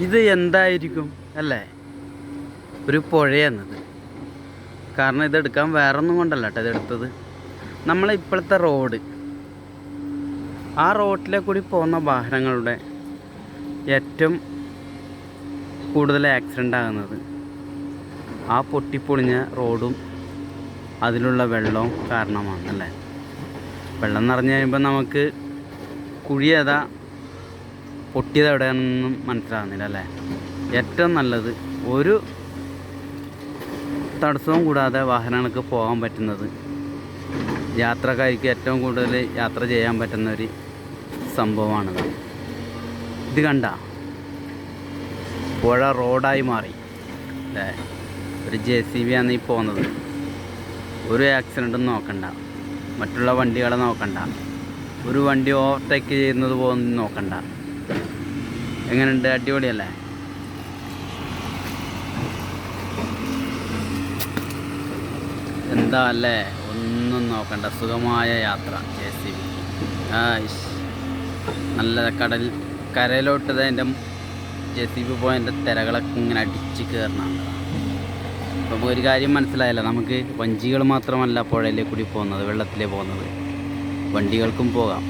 ഇത് എന്തായിരിക്കും അല്ലേ? ഒരു പുഴയെന്നത് കാരണം ഇതെടുക്കാൻ വേറെ ഒന്നും കൊണ്ടല്ല കേട്ടോ ഇതെടുത്തത്. നമ്മളെ ഇപ്പോഴത്തെ റോഡ്. ആ റോഡിലെ കൂടി പോകുന്ന വാഹനങ്ങളുടെ ഏറ്റവും കൂടുതൽ ആക്സിഡന്റ് ആകുന്നത് ആ പൊട്ടിപ്പൊളിഞ്ഞ റോഡും അതിലുള്ള വെള്ളവും കാരണമാണ് അല്ലേ? വെള്ളം നിറഞ്ഞു കഴിയുമ്പോൾ നമുക്ക് കുഴി ഏതാ? പൊട്ടിയത് എവിടെയാണെന്നും മനസ്സിലാകുന്നില്ല അല്ലേ? ഏറ്റവും നല്ലത് ഒരു തടസ്സവും കൂടാതെ വാഹനങ്ങൾക്ക് പോകാൻ പറ്റുന്നത് യാത്രക്കാർക്ക് ഏറ്റവും കൂടുതൽ യാത്ര ചെയ്യാൻ പറ്റുന്ന ഒരു സംഭവമാണിത്. ഇത് കണ്ട പുഴ റോഡായി മാറി അല്ലേ? ഒരു ജെ സി ബി ആണ് ഈ പോകുന്നത്. ഒരു ആക്സിഡന്റും നോക്കണ്ട മറ്റുള്ള വണ്ടികളെ നോക്കണ്ട ഒരു വണ്ടി ഓവർടേക്ക് ചെയ്യുന്നത് പോകുന്നത് നോക്കണ്ട. എങ്ങനെയുണ്ട് അടിപൊളിയല്ലേ? എന്താ അല്ലേ? ഒന്നും നോക്കണ്ട. സുഖമായ യാത്ര ജെ സി ബി. നല്ല കടൽ കരയിലോട്ടത് എന്റെ ജെ സി ബി പോയതിന്റെ തിരകളൊക്കെ ഇങ്ങനെ അടിച്ച് കയറണം അപ്പോൾ ഒരു കാര്യം മനസ്സിലായല്ല നമുക്ക് വഞ്ചികൾ മാത്രമല്ല പുഴയിലെ കൂടി പോകുന്നത് വെള്ളത്തിലേ പോകുന്നത്. വണ്ടികൾക്കും പോകാം.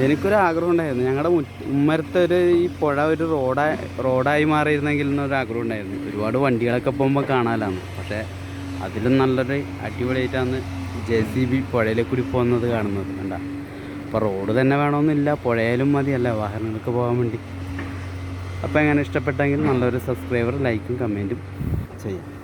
എനിക്കൊരു ആഗ്രഹം ഉണ്ടായിരുന്നു ഞങ്ങളുടെ ഉമ്മരത്തെ ഒരു ഈ പുഴ ഒരു റോഡായി റോഡായി മാറിയിരുന്നെങ്കിൽ എന്നൊരു ആഗ്രഹം ഉണ്ടായിരുന്നു ഒരുപാട് വണ്ടികളൊക്കെ പോകുമ്പോൾ കാണാനാണ് പക്ഷേ അതിലും നല്ലൊരു അടിപൊളിയായിട്ടാണ് ജെ സി ബി പുഴയിലെ കൂടി പോകുന്നത് കാണുന്നത്. കണ്ട? അപ്പോൾ റോഡ് തന്നെ വേണമെന്നില്ല പുഴയിലും മതിയല്ല വാഹനങ്ങൾക്ക് പോകാൻ വേണ്ടി. അപ്പോൾ എങ്ങനെ ഇഷ്ടപ്പെട്ടെങ്കിൽ നല്ലൊരു സബ്സ്ക്രൈബർ ലൈക്കും കമന്റും ചെയ്യാം.